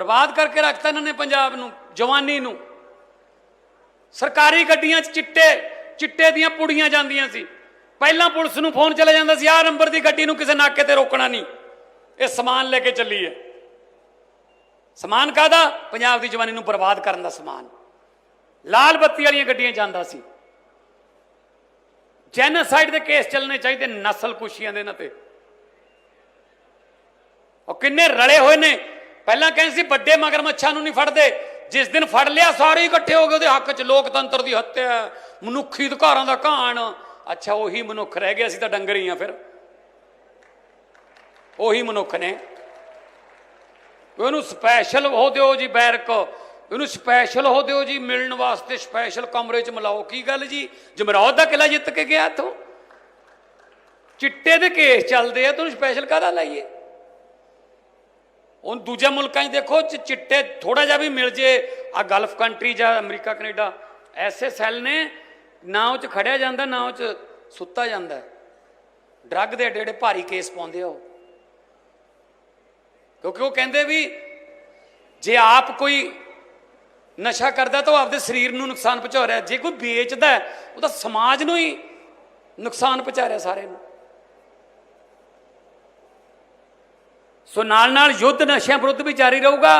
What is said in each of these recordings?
ਬਰਬਾਦ ਕਰਕੇ ਰੱਖਤਾ ਇਹਨਾਂ ਨੇ ਪੰਜਾਬ ਨੂੰ, ਜਵਾਨੀ ਨੂੰ। ਸਰਕਾਰੀ ਗੱਡੀਆਂ 'ਚ ਚਿੱਟੇ ਚਿੱਟੇ ਦੀਆਂ ਪੁੜੀਆਂ ਜਾਂਦੀਆਂ ਸੀ। ਪਹਿਲਾਂ ਪੁਲਿਸ ਨੂੰ ਫੋਨ ਚਲਾ ਜਾਂਦਾ ਸੀ, ਆਹ ਨੰਬਰ ਦੀ ਗੱਡੀ ਨੂੰ ਕਿਸੇ ਨਾਕੇ ਤੇ ਰੋਕਣਾ ਨਹੀਂ। ਇਹ ਸਮਾਨ ਲੈ ਕੇ ਚੱਲੀ ਹੈ। ਸਮਾਨ ਕਾਦਾ ਪੰਜਾਬ ਦੀ ਜਵਾਨੀ ਨੂੰ ਬਰਬਾਦ ਕਰਨ ਦਾ ਸਮਾਨ। ਲਾਲ ਬੱਤੀ ਵਾਲੀਆਂ ਗੱਡੀਆਂ ਜਾਂਦਾ ਸੀ। ਜੈਨੋਸਾਈਡ ਦੇ ਕੇਸ ਚੱਲਣੇ ਚਾਹੀਦੇ ਨਸਲ ਕੁਸ਼ੀਆਂ ਦੇ ਇਹਨਾਂ ਤੇ। ਉਹ ਕਿੰਨੇ ਰਲੇ ਹੋਏ ਨੇ? ਪਹਿਲਾਂ ਕਹਿੰਦੇ ਸੀ ਵੱਡੇ ਮਗਰਮੱਛਾਂ ਨੂੰ ਨਹੀਂ ਫੜਦੇ। ਜਿਸ ਦਿਨ ਫੜ ਲਿਆ, ਸਾਰੇ ਇਕੱਠੇ ਹੋ ਗਏ, ਉਹਦੇ ਹੱਕ 'ਚ ਲੋਕਤੰਤਰ ਦੀ ਹੱਤਿਆ ਮਨੁੱਖੀ ਅਧਿਕਾਰਾਂ ਦਾ ਘਾਣ। ਅੱਛਾ, ਉਹੀ ਮਨੁੱਖ ਰਹਿ ਗਿਆ, ਅਸੀਂ ਤਾਂ ਡੰਗਰ ਹੀ ਆ ਫਿਰ। ਉਹੀ ਮਨੁੱਖ ਨੇ। ਉਹਨੂੰ ਸਪੈਸ਼ਲ ਹੋ ਦਿਓ ਜੀ ਬੈਰਕ। ਉਹਨੂੰ ਸਪੈਸ਼ਲ ਹੋ ਦਿਓ ਜੀ, ਮਿਲਣ ਵਾਸਤੇ ਸਪੈਸ਼ਲ ਕਮਰੇ 'ਚ ਮਿਲਾਓ। ਕੀ ਗੱਲ ਜੀ? ਜਮਰੌਦ ਦਾ ਕਿਲਾ ਜਿੱਤ ਕੇ ਗਿਆ ਇੱਥੋਂ? ਚਿੱਟੇ ਦੇ ਕੇਸ ਚੱਲਦੇ ਆ ਤੁਹਾਨੂੰ ਸਪੈਸ਼ਲ ਕਾਹਦਾ ਲਾਈਏ? ਹੁਣ ਦੂਜੇ ਮੁਲਕਾਂ 'ਚ ਦੇਖੋ ਚਿੱਟੇ ਥੋੜਾ ਜਿਹਾ ਵੀ ਮਿਲ ਜੇ। ਆ ਗਲਫ ਕੰਟਰੀ ਜਾਂ ਅਮਰੀਕਾ, ਕੈਨੇਡਾ, ਐਸੇ ਸੈੱਲ ਨੇ, ਨਾ ਉਹ 'ਚ ਖੜਿਆ ਜਾਂਦਾ, ਨਾ ਉਹ 'ਚ ਸੁੱਤਾ ਜਾਂਦਾ। ਡਰੱਗ ਦੇ ਏਡੇ ਏਡੇ ਭਾਰੀ ਕੇਸ ਪਾਉਂਦੇ ਆ ਉਹ। ਕਿਉਂਕਿ ਉਹ ਕਹਿੰਦੇ ਵੀ, ਜੇ ਆਪ ਕੋਈ ਨਸ਼ਾ ਕਰਦਾ ਤਾਂ ਉਹ ਆਪਦੇ ਸਰੀਰ ਨੂੰ ਨੁਕਸਾਨ ਪਹੁੰਚਾ ਰਿਹਾ। ਜੇ ਕੋਈ ਵੇਚਦਾ ਉਹ ਤਾਂ ਸਮਾਜ ਨੂੰ ਹੀ ਨੁਕਸਾਨ ਪਹੁੰਚਾ ਰਿਹਾ ਸਾਰੇ ਨੂੰ। ਸੋ ਨਾਲ ਨਾਲ ਯੁੱਧ ਨਸ਼ਿਆਂ ਵਿਰੁੱਧ ਵੀ ਜਾਰੀ ਰਹੂਗਾ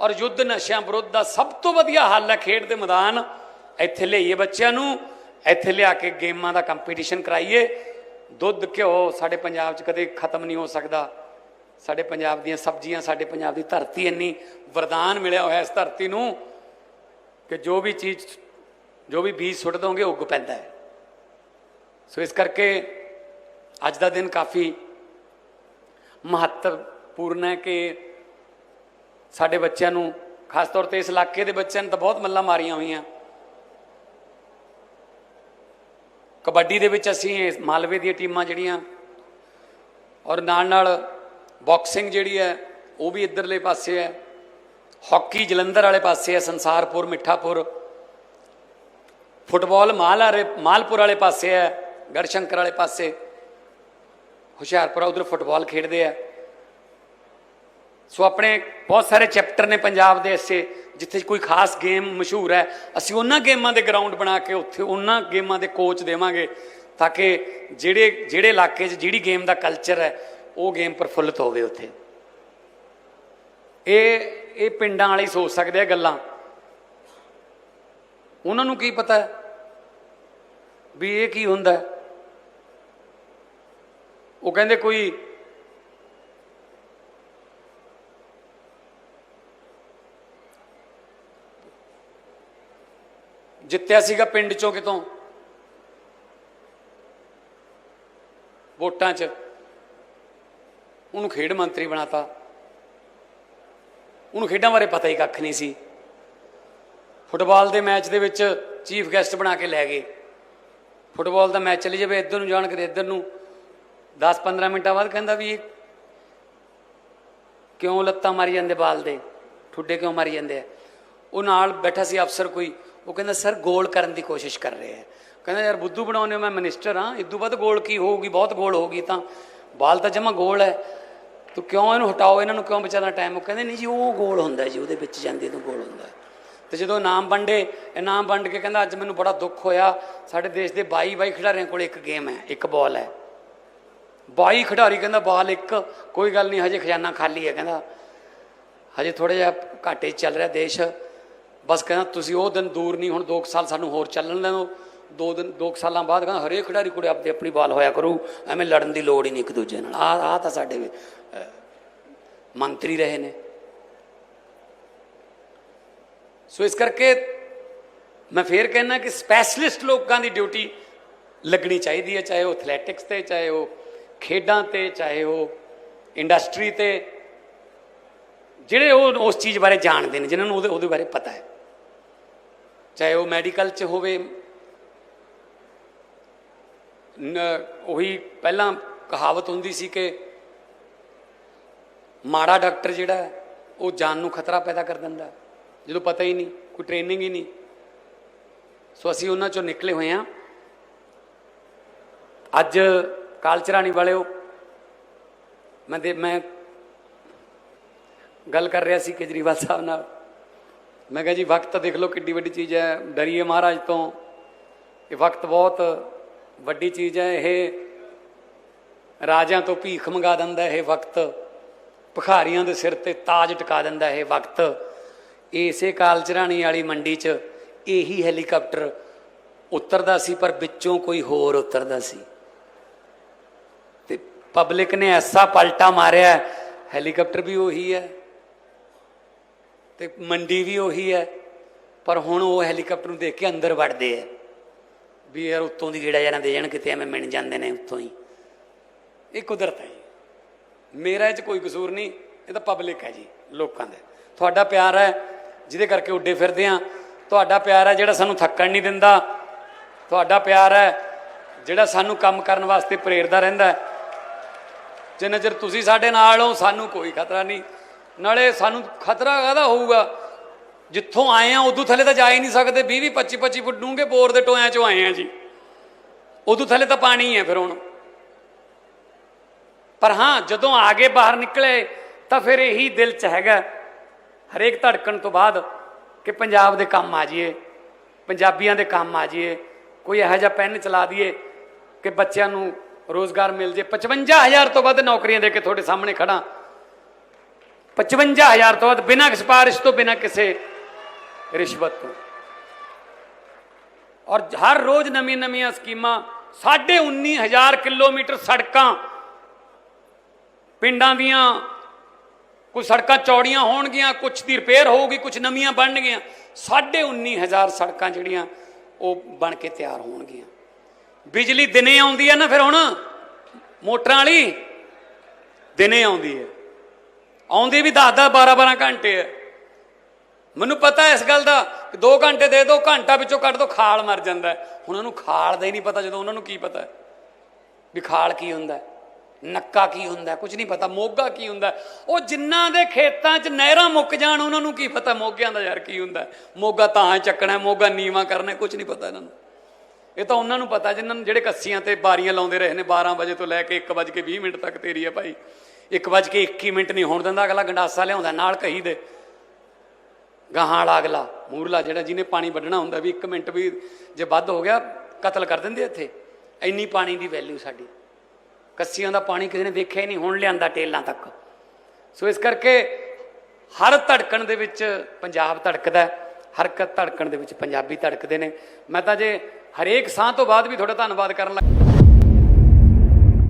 ਔਰ ਯੁੱਧ ਨਸ਼ਿਆਂ ਵਿਰੁੱਧ ਦਾ ਸਭ ਤੋਂ ਵਧੀਆ ਹੱਲ ਹੈ ਖੇਡ ਦੇ ਮੈਦਾਨ। ਇੱਥੇ ਲਿਆਈਏ ਬੱਚਿਆਂ ਨੂੰ, ਇੱਥੇ ਲਿਆ ਕੇ ਗੇਮਾਂ ਦਾ ਕੰਪੀਟੀਸ਼ਨ ਕਰਾਈਏ। ਦੁੱਧ, ਘਿਓ ਸਾਡੇ ਪੰਜਾਬ 'ਚ ਕਦੇ ਖਤਮ ਨਹੀਂ ਹੋ ਸਕਦਾ। ਸਾਡੇ ਪੰਜਾਬ ਦੀਆਂ ਸਬਜ਼ੀਆਂ, ਸਾਡੇ ਪੰਜਾਬ ਦੀ ਧਰਤੀ ਇੰਨੀ ਵਰਦਾਨ ਮਿਲਿਆ ਹੋਇਆ ਇਸ ਧਰਤੀ ਨੂੰ ਕਿ ਜੋ ਵੀ ਚੀਜ਼, ਜੋ ਵੀ ਬੀਜ ਸੁੱਟ ਦੋਗੇ ਉੱਗ ਪੈਂਦਾ ਹੈ। ਸੋ ਇਸ ਕਰਕੇ ਅੱਜ ਦਾ ਦਿਨ ਕਾਫੀ ਮਹੱਤਵ ਮਹੱਤਵਪੂਰਨ ਹੈ ਕਿ ਸਾਡੇ ਬੱਚਿਆਂ ਨੂੰ, ਖਾਸ ਤੌਰ ਤੇ ਇਸ ਇਲਾਕੇ ਦੇ ਬੱਚਿਆਂ ਨੂੰ ਤਾਂ ਬਹੁਤ ਮੱਲਾਂ ਮਾਰੀਆਂ ਹੋਈਆਂ। ਕਬੱਡੀ ਦੇ ਵਿੱਚ ਅਸੀਂ ਮਾਲਵੇ ਦੀਆਂ ਟੀਮਾਂ ਜਿਹੜੀਆਂ, ਔਰ ਨਾਲ ਨਾਲ ਬਾਕਸਿੰਗ ਜਿਹੜੀ ਹੈ, ਉਹ ਵੀ ਇੱਧਰਲੇ ਪਾਸੇ ਹੈ। ਹਾਕੀ ਜਲੰਧਰ ਵਾਲੇ ਪਾਸੇ ਹੈ, ਸੰਸਾਰਪੁਰ, ਮਿੱਠਾਪੁਰ। ਫੁੱਟਬਾਲ ਮਾਲ ਵਾਲੇ, ਮਾਲਪੁਰ ਵਾਲੇ ਪਾਸੇ ਹੈ ਗੜਸ਼ੰਕਰ ਵਾਲੇ ਪਾਸੇ। ਹੁਸ਼ਿਆਰਪੁਰ ਉਧਰ ਫੁੱਟਬਾਲ ਖੇਡਦੇ ਆ। ਸੋ ਆਪਣੇ ਬਹੁਤ ਸਾਰੇ ਚੈਪਟਰ ਨੇ ਪੰਜਾਬ ਦੇ ਐਸੇ ਜਿੱਥੇ ਕੋਈ ਖਾਸ ਗੇਮ ਮਸ਼ਹੂਰ ਹੈ। ਅਸੀਂ ਉਹਨਾਂ ਗੇਮਾਂ ਦੇ ਗਰਾਊਂਡ ਬਣਾ ਕੇ ਉੱਥੇ ਉਹਨਾਂ ਗੇਮਾਂ ਦੇ ਕੋਚ ਦੇਵਾਂਗੇ ਤਾਂ ਕਿ ਜਿਹੜੇ ਜਿਹੜੇ ਇਲਾਕੇ 'ਚ ਜਿਹੜੀ ਗੇਮ ਦਾ ਕਲਚਰ ਹੈ, ਉਹ ਗੇਮ ਪ੍ਰਫੁੱਲਤ ਹੋਵੇ ਉੱਥੇ। ਇਹ ਇਹ ਪਿੰਡਾਂ ਵਾਲੇ ਸੋਚ ਸਕਦੇ ਆ ਗੱਲਾਂ। ਉਹਨਾਂ ਨੂੰ ਕੀ ਪਤਾ ਵੀ ਇਹ ਕੀ ਹੁੰਦਾ ਉਹ ਕਹਿੰਦੇ ਕੋਈ ਜਿੱਤਿਆ ਸੀਗਾ ਪਿੰਡ ਚੋਂ ਕਿਤੋਂ? ਵੋਟਾਂ 'ਚ। ਉਹਨੂੰ ਖੇਡ ਮੰਤਰੀ ਬਣਾਤਾ। ਉਹਨੂੰ ਖੇਡਾਂ ਬਾਰੇ ਪਤਾ ਹੀ ਕੱਖ ਨਹੀਂ ਸੀ। ਫੁੱਟਬਾਲ ਦੇ ਮੈਚ ਦੇ ਵਿੱਚ ਚੀਫ ਗੈਸਟ ਬਣਾ ਕੇ ਲੈ ਗਏ। ਫੁੱਟਬਾਲ ਦਾ ਮੈਚ ਚੱਲੀ ਜਾਵੇ, ਇੱਧਰ ਨੂੰ ਜਾਣ ਕਦੇ ਇੱਧਰ ਨੂੰ। 10-15 ਮਿੰਟਾਂ ਬਾਅਦ ਕਹਿੰਦਾ ਵੀ ਇਹ ਕਿਉਂ ਲੱਤਾਂ ਮਾਰੀ ਜਾਂਦੇ ਬਾਲ ਦੇ? ਠੁੱਡੇ ਕਿਉਂ ਮਾਰੀ ਜਾਂਦੇ ਆ? ਉਹ ਨਾਲ ਬੈਠਾ ਸੀ ਅਫਸਰ ਕੋਈ ਉਹ ਕਹਿੰਦਾ, ਸਰ, ਗੋਲ ਕਰਨ ਦੀ ਕੋਸ਼ਿਸ਼ ਕਰ ਰਹੇ ਹੈ। ਕਹਿੰਦਾ, ਯਾਰ, ਬੁੱਧੂ ਬਣਾਉਣੇ ਮੈਂ ਮਿਨਿਸਟਰ ਹਾਂ। ਇਦੋਂ ਬਾਅਦ ਗੋਲ ਕੀ ਹੋਊਗੀ? ਬਹੁਤ ਗੋਲ ਹੋਊਗੀ ਤਾਂ। ਬਾਲ ਤਾਂ ਜਮਾ ਗੋਲ ਹੈ। ਤੂੰ ਕਿਉਂ ਇਹਨੂੰ ਹਟਾਓ? ਇਹਨਾਂ ਨੂੰ ਕਿਉਂ ਬਚਾਉਣਾ ਟਾਈਮ ਉਹ ਕਹਿੰਦੇ, ਨਹੀਂ ਜੀ, ਉਹ ਗੋਲ ਹੁੰਦਾ ਜੀ। ਉਹਦੇ ਵਿੱਚ ਜਾਂਦੀ ਤਾਂ ਗੋਲ ਹੁੰਦਾ ਹੈ। ਤੇ ਜਦੋਂ ਇਨਾਮ ਵੰਡੇ, ਇਨਾਮ ਵੰਡ ਕੇ ਕਹਿੰਦਾ, ਅੱਜ ਮੈਨੂੰ ਬੜਾ ਦੁੱਖ ਹੋਇਆ। ਸਾਡੇ ਦੇਸ਼ ਦੇ 22 22 ਖਿਡਾਰੀਆਂ ਕੋਲ ਇੱਕ ਗੇਮ ਹੈ, ਇੱਕ ਬਾਲ ਹੈ। 22 ਖਿਡਾਰੀ ਕਹਿੰਦਾ, ਬਾਲ ਇੱਕ, ਕੋਈ ਗੱਲ ਨਹੀਂ, ਹਜੇ ਖਜ਼ਾਨਾ ਖਾਲੀ ਹੈ। ਕਹਿੰਦਾ, ਹਜੇ ਥੋੜਾ ਜਿਹਾ ਘਾਟੇ 'ਚ ਚੱਲ ਰਿਹਾ ਦੇਸ਼। ਬਸ ਕਹਿੰਦਾ, ਤੁਸੀਂ ਉਹ ਦਿਨ ਦੂਰ ਨਹੀਂ, ਹੁਣ 2 ਸਾਲ ਸਾਨੂੰ ਹੋਰ ਚੱਲਣ ਲੈਣੋ। ਦੋ ਦਿਨ 2 ਸਾਲਾਂ ਬਾਅਦ ਕਹਿੰਦਾ, ਹਰੇਕ ਖਿਡਾਰੀ ਕੋਲੇ ਆਪਣੀ ਆਪਣੀ ਬਾਲ ਹੋਇਆ ਕਰੂ, ਐਵੇਂ ਲੜਨ ਦੀ ਲੋੜ ਹੀ ਨਹੀਂ ਇੱਕ ਦੂਜੇ ਨਾਲ। ਆ ਆ ਤਾਂ ਸਾਡੇ ਮੰਤਰੀ ਰਹੇ ਨੇ। ਸੋ ਇਸ ਕਰਕੇ ਮੈਂ ਫੇਰ ਕਹਿਣਾ ਕਿ ਸਪੈਸ਼ਲਿਸਟ ਲੋਕਾਂ ਦੀ ਡਿਊਟੀ ਲੱਗਣੀ ਚਾਹੀਦੀ ਹੈ, ਚਾਹੇ ਉਹ ਐਥਲੈਟਿਕਸ ਤੇ, ਚਾਹੇ ਉਹ ਖੇਡਾਂ ਤੇ, ਚਾਹੇ ਉਹ ਇੰਡਸਟਰੀ ਤੇ। ਜਿਹੜੇ ਉਹ, ਉਸ ਚੀਜ਼ ਬਾਰੇ ਜਾਣਦੇ ਨੇ, ਜਿਨ੍ਹਾਂ ਨੂੰ ਉਹਦੇ ਉਹਦੇ ਬਾਰੇ ਪਤਾ ਹੈ। ਚਾਹੇ ਉਹ ਮੈਡੀਕਲ 'ਚ ਹੋਵੇ ਉਹੀ ਪਹਿਲਾਂ ਕਹਾਵਤ ਹੁੰਦੀ ਸੀ ਕਿ ਮਾੜਾ ਡਾਕਟਰ ਜਿਹੜਾ ਉਹ ਜਾਨ ਨੂੰ ਖਤਰਾ ਪੈਦਾ ਕਰ ਦਿੰਦਾ ਜਦੋਂ ਪਤਾ ਹੀ ਨਹੀਂ, ਕੋਈ ਟ੍ਰੇਨਿੰਗ ਹੀ ਨਹੀਂ। ਸੋ ਅਸੀਂ ਉਹਨਾਂ ਚੋਂ ਨਿਕਲੇ ਹੋਏ ਹਾਂ। ਅੱਜ ਕਾਲਚਰਾਣੀ ਵਾਲਿਓ, ਮੈਂ ਦੇ, ਮੈਂ ਗੱਲ ਕਰ ਰਿਹਾ ਸੀ ਕੇਜਰੀਵਾਲ ਸਾਹਿਬ ਨਾਲ। ਮੈਂ ਕਿਹਾ ਜੀ, ਵਕਤ ਦੇਖ ਲਓ ਕਿੱਡੀ ਵੱਡੀ ਚੀਜ਼ ਹੈ। ਡਰੀਏ ਮਹਾਰਾਜ ਤੋਂ। ਇਹ ਵਕਤ ਬਹੁਤ ਵੱਡੀ ਚੀਜ਼ ਹੈ। ਇਹ ਰਾਜਿਆਂ ਤੋਂ ਭੀਖ ਮੰਗਾ ਦਿੰਦਾ ਇਹ ਵਕਤ ਭਖਾਰੀਆਂ ਦੇ ਸਿਰ ਤੇ ਤਾਜ ਟਿਕਾ ਦਿੰਦਾ ਇਹ ਵਕਤ ਇਸੇ ਕਾਲਚਰਾਣੀ ਵਾਲੀ ਮੰਡੀ 'ਚ ਇਹੀ ਹੈਲੀਕਾਪਟਰ ਉਤਰਦਾ ਸੀ, ਪਰ ਵਿੱਚੋਂ ਕੋਈ ਹੋਰ ਉਤਰਦਾ ਸੀ। ਤੇ ਪਬਲਿਕ ਨੇ ਐਸਾ ਪਲਟਾ ਮਾਰਿਆ। ਹੈਲੀਕਾਪਟਰ ਵੀ ਉਹੀ ਹੈ। ਤੇ ਮੰਡੀ ਵੀ ਉਹੀ ਹੈ, ਪਰ ਹੁਣ ਉਹ ਹੈਲੀਕਾਪਟਰ ਨੂੰ ਦੇਖ ਕੇ ਅੰਦਰ ਵੜਦੇ ਆ। ਵੀ ਯਾਰ ਉੱਤੋਂ ਦੀ ਗੇੜਾ ਜਾਣਾ ਦੇ ਜਾਣ, ਕਿਤੇ ਐਵੇਂ ਮਿਣ ਜਾਂਦੇ ਨੇ ਉੱਤੋਂ ਹੀ। ਇਹ ਕੁਦਰਤ ਹੈ ਜੀ। ਮੇਰਾ ਇਹ ਚ ਕੋਈ ਕਸੂਰ ਨਹੀਂ, ਇਹ ਤਾਂ ਪਬਲਿਕ ਹੈ ਜੀ, ਲੋਕਾਂ ਦਾ। ਤੁਹਾਡਾ ਪਿਆਰ ਹੈ, ਜਿਹਦੇ ਕਰਕੇ ਉੱਡੇ ਫਿਰਦੇ ਆ ਤੁਹਾਡਾ ਪਿਆਰ ਹੈ ਜਿਹੜਾ ਸਾਨੂੰ ਥੱਕਣ ਨਹੀਂ ਦਿੰਦਾ। ਤੁਹਾਡਾ ਪਿਆਰ ਹੈ ਜਿਹੜਾ ਸਾਨੂੰ ਕੰਮ ਕਰਨ ਵਾਸਤੇ ਪ੍ਰੇਰਦਾ ਰਹਿੰਦਾ ਹੈ। ਜਿੰਨਾ ਚਿਰ ਤੁਸੀਂ ਸਾਡੇ ਨਾਲ ਹੋ, ਸਾਨੂੰ ਕੋਈ ਖਤਰਾ ਨਹੀਂ। ਨਾਲੇ ਸਾਨੂੰ ਖਤਰਾ ਕਾਹਦਾ ਹੋਊਗਾ? ਜਿੱਥੋਂ ਆਏ ਆ, ਉਦੋਂ ਥੱਲੇ ਤਾਂ ਜਾ ਹੀ ਨਹੀਂ ਸਕਦੇ। 20 20 25 25 ਫੁੱਟ ਡੂੰਘੇ ਬੋਰ ਦੇ ਟੋਇਆਂ ਚੋਂ ਆਏ ਆ ਜੀ। ਉਦੋਂ ਥੱਲੇ ਤਾਂ ਪਾਣੀ ਹੈ ਫਿਰ ਹੁਣ। ਪਰ ਹਾਂ, ਜਦੋਂ ਆਗੇ ਬਾਹਰ ਨਿਕਲੇ, ਤਾਂ ਫਿਰ ਇਹੀ ਦਿਲ ਚ ਹੈਗਾ, ਹਰੇਕ ਧੜਕਣ ਤੋਂ ਬਾਅਦ, ਕਿ ਪੰਜਾਬ ਦੇ ਕੰਮ ਆ ਜਾਈਏ, ਪੰਜਾਬੀਆਂ ਦੇ ਕੰਮ ਆ ਜਾਈਏ, ਕੋਈ ਇਹੋ ਜਿਹਾ ਪੈਨ ਚਲਾ ਦਈਏ, ਕਿ ਬੱਚਿਆਂ ਨੂੰ ਰੋਜ਼ਗਾਰ ਮਿਲ ਜੇ। 55000 ਤੋਂ ਵੱਧ ਨੌਕਰੀਆਂ ਦੇ ਕੇ ਤੁਹਾਡੇ ਸਾਹਮਣੇ ਖੜਾ 55000 ਤੋਂ ਵੱਧ, ਬਿਨਾਂ ਸਿਫਾਰਿਸ਼ ਤੋਂ, ਬਿਨਾਂ ਕਿਸੇ ਰਿਸ਼ਵਤ ਤੋਂ। ਔਰ ਹਰ ਰੋਜ਼ ਨਵੀਆਂ ਨਵੀਆਂ ਸਕੀਮਾਂ, ਸਾਢੇ 19000 ਕਿਲੋਮੀਟਰ ਸੜਕਾਂ, ਪਿੰਡਾਂ ਦੀਆਂ ਕੋਈ ਸੜਕਾਂ ਚੌੜੀਆਂ ਹੋਣਗੀਆਂ, ਕੁਝ ਦੀ ਰਿਪੇਅਰ ਹੋਊਗੀ, ਕੁਝ ਨਵੀਆਂ ਬਣਨਗੀਆਂ। ਸਾਢੇ 19000 ਸੜਕਾਂ ਜਿਹੜੀਆਂ, ਉਹ ਬਣ ਕੇ ਤਿਆਰ ਹੋਣਗੀਆਂ। ਬਿਜਲੀ ਦਿਨੇ ਆਉਂਦੀ ਹੈ ਨਾ ਫਿਰ ਹੁਣ? ਮੋਟਰਾਂ ਵਾਲੀ ਦਿਨੇ ਆਉਂਦੀ ਹੈ। ਆਉਂਦੀ ਵੀ 10 10 12 12 ਘੰਟੇ ਹੈ ਮੈਨੂੰ ਪਤਾ ਇਸ ਗੱਲ ਦਾ ਕਿ 2 ਘੰਟੇ ਦੇ ਦਿਓ ਘੰਟਾ ਵਿੱਚੋਂ ਕੱਢ ਦੋ ਖਾਲ ਮਰ ਜਾਂਦਾ ਹੈ। ਹੁਣ ਉਹਨੂੰ ਖਾਲ ਦਾ ਹੀ ਨਹੀਂ ਪਤਾ ਜਦੋਂ ਉਹਨਾਂ ਨੂੰ ਕੀ ਪਤਾ ਵੀ ਖਾਲ ਕੀ ਹੁੰਦਾ ਨੱਕਾ ਕੀ ਹੁੰਦਾ ਹੈ, ਕੁਝ ਨਹੀਂ ਪਤਾ ਮੋਗਾ ਕੀ ਹੁੰਦਾ ਉਹ ਜਿਨ੍ਹਾਂ ਦੇ ਖੇਤਾਂ 'ਚ ਨਹਿਰਾਂ ਮੁੱਕ ਜਾਣ ਉਹਨਾਂ ਨੂੰ ਕੀ ਪਤਾ ਮੋਗਿਆਂ ਦਾ ਯਾਰ ਕੀ ਹੁੰਦਾ ਮੋਗਾ ਤਾਂ ਚੱਕਣਾ ਮੋਗਾ ਨੀਵਾ ਕਰਨਾ ਹੈ, ਕੁਝ ਨਹੀਂ ਪਤਾ ਇਹਨਾਂ ਨੂੰ। ਇਹ ਤਾਂ ਉਹਨਾਂ ਨੂੰ ਪਤਾ ਜਿਨ੍ਹਾਂ ਨੂੰ ਜਿਹੜੇ ਕੱਸੀਆਂ ਤੇ ਬਾਰੀਆਂ ਲਾਉਂਦੇ ਰਹੇ ਨੇ 12 ਵਜੇ ਤੋਂ ਲੈ ਕੇ 1 ਵਜੇ ਕੇ 20 ਮਿੰਟ ਤੱਕ ਤੇਰੀ ਹੈ ਭਾਈ। 1 ਵਜੇ ਕੇ 21 ਮਿੰਟ ਨਹੀਂ ਹੋਣ ਦਿੰਦਾ ਅਗਲਾ ਗੰਡਾਸਾ ਲਿਆਉਂਦਾ ਨਾਲ ਕਹੀ ਦੇ। ਗਾਹਾਂ ਵਾਲਾ ਅਗਲਾ ਮੂਰਲਾ ਜਿਹੜਾ ਜਿਹਨੇ ਪਾਣੀ ਵੱਢਣਾ ਹੁੰਦਾ ਵੀ 1 ਮਿੰਟ ਵੀ ਜੇ ਵੱਧ ਹੋ ਗਿਆ ਕਤਲ ਕਰ ਦਿੰਦੇ ਇੱਥੇ। ਇੰਨੀ ਪਾਣੀ ਦੀ ਵੈਲਿਊ ਸਾਡੀ। ਕੱਸੀਆਂ ਦਾ ਪਾਣੀ ਕਿਸੇ ਨੇ ਦੇਖਿਆ ਹੀ ਨਹੀਂ ਹੁਣ ਲਿਆਂਦਾ ਟੇਲਾਂ ਤੱਕ। ਸੋ ਇਸ ਕਰਕੇ ਹਰ ਧੜਕਣ ਦੇ ਵਿੱਚ ਪੰਜਾਬ ਧੜਕਦਾ ਹੈ, ਹਰ ਕ ਧੜਕਣ ਦੇ ਵਿੱਚ ਪੰਜਾਬੀ ਧੜਕਦੇ ਨੇ। ਮੈਂ ਤਾਂ ਜੇ ਹਰੇਕ ਸਾਹ ਤੋਂ ਬਾਅਦ ਵੀ ਤੁਹਾਡਾ ਧੰਨਵਾਦ ਕਰਨ ਲੱਗ